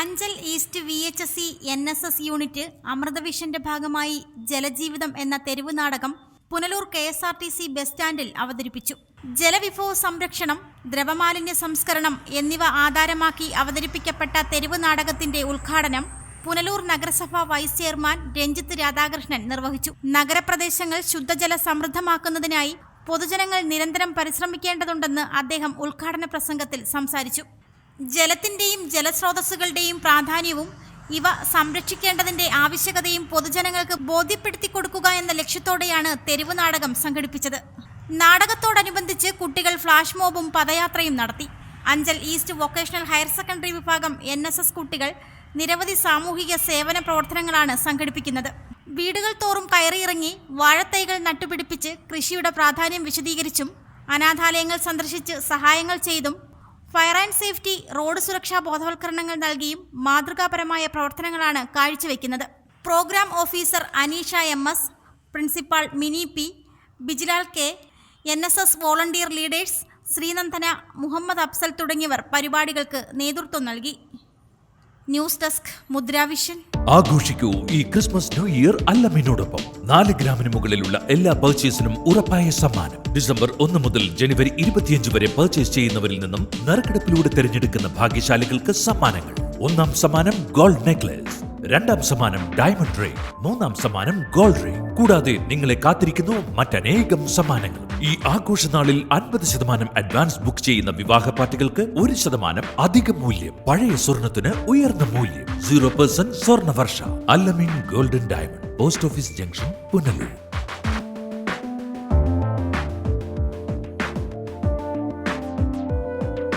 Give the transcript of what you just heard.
Anchal east V H S C N S S unit അമൃതവിഷന്റെ ഭാഗമായി ജലജീവിതം എന്ന തെരുവ് നാടകം Punalur K S R T C bus സ്റ്റാൻഡിൽ അവതരിപ്പിച്ചു. ജലവിഭവ സംരക്ഷണം ദ്രവമാലിന്യ സംസ്കരണം എന്നിവ ആധാരമാക്കി അവതരിപ്പിക്കപ്പെട്ട തെരുവ് നാടകത്തിന്റെ ഉദ്ഘാടനം പുനലൂർ നഗരസഭ വൈസ് ചെയർമാൻ രഞ്ജിത്ത് രാധാകൃഷ്ണൻ നിർവഹിച്ചു. നഗരപ്രദേശങ്ങൾ ശുദ്ധജല സമൃദ്ധമാക്കുന്നതിനായി പൊതുജനങ്ങൾ നിരന്തരം പരിശ്രമിക്കേണ്ടതുണ്ടെന്ന് അദ്ദേഹം ഉദ്ഘാടന പ്രസംഗത്തിൽ സംസാരിച്ചു. ജലത്തിന്റെയും ജലസ്രോതസ്സുകളുടെയും പ്രാധാന്യവും ഇവ സംരക്ഷിക്കേണ്ടതിന്റെ ആവശ്യകതയും പൊതുജനങ്ങൾക്ക് ബോധ്യപ്പെടുത്തി കൊടുക്കുക എന്ന ലക്ഷ്യത്തോടെയാണ് തെരുവ് നാടകം സംഘടിപ്പിച്ചത്. നാടകത്തോടനുബന്ധിച്ച് കുട്ടികൾ ഫ്ലാഷ് മോബും പദയാത്രയും നടത്തി. Anchal east vocational higher secondary വിഭാഗം എൻ കുട്ടികൾ നിരവധി സാമൂഹിക സേവന പ്രവർത്തനങ്ങളാണ് സംഘടിപ്പിക്കുന്നത്. വീടുകൾ തോറും കയറിയിറങ്ങി വാഴത്തൈകൾ നട്ടുപിടിപ്പിച്ച് കൃഷിയുടെ പ്രാധാന്യം വിശദീകരിച്ചും അനാഥാലയങ്ങൾ സന്ദർശിച്ച് സഹായങ്ങൾ ചെയ്തും ഫയർ ആൻഡ് സേഫ്റ്റി റോഡ് സുരക്ഷാ ബോധവൽക്കരണങ്ങൾ നൽകിയും മാതൃകാപരമായ പ്രവർത്തനങ്ങളാണ് കാഴ്ചവെക്കുന്നത്. Program officer Aneesha M S principal Mini P Bijilal K N S S volunteer leaders Sreenandana Muhammad Afsal തുടങ്ങിയവർ പരിപാടികൾക്ക് നേതൃത്വം നൽകി. ന്യൂസ് ഡെസ്ക് മുദ്രാവിഷൻ ആഘോഷിക്കൂ ഈ ക്രിസ്മസ് ന്യൂ ഇയർ അല്ലമ്മിനോടൊപ്പം നാല് ഗ്രാമിന് മുകളിലുള്ള എല്ലാ പർച്ചേസിനും ഉറപ്പായ സമ്മാനം. ഡിസംബർ ഒന്ന് മുതൽ ജനുവരി ഇരുപത്തിയഞ്ച് വരെ പർച്ചേസ് ചെയ്യുന്നവരിൽ നിന്നും നറുക്കെടുപ്പിലൂടെ തിരഞ്ഞെടുക്കുന്ന ഭാഗ്യശാലികൾക്ക് സമ്മാനങ്ങൾ. ഒന്നാം സമ്മാനം ഗോൾഡ് നെക്ലേസ് രണ്ടാം സമ്മാനം ഡയമണ്ട് റേ മൂന്നാം സമ്മാനം ഗോൾഡ് റേ കൂടാതെ നിങ്ങളെ കാത്തിരിക്കുന്നു മറ്റനേകം സമ്മാനങ്ങൾ. ഈ ആഘോഷനാളിൽ അൻപത് ശതമാനം അഡ്വാൻസ് ബുക്ക് ചെയ്യുന്ന വിവാഹ പാർട്ടികൾക്ക് ഒരു ശതമാനം അധിക മൂല്യം. പഴയ സ്വർണത്തിന് ഉയർന്ന മൂല്യം. സീറോ പെർസെന്റ് സ്വർണ വർഷ അല്ലമിൻ golden diamond. Post office junction Punalur.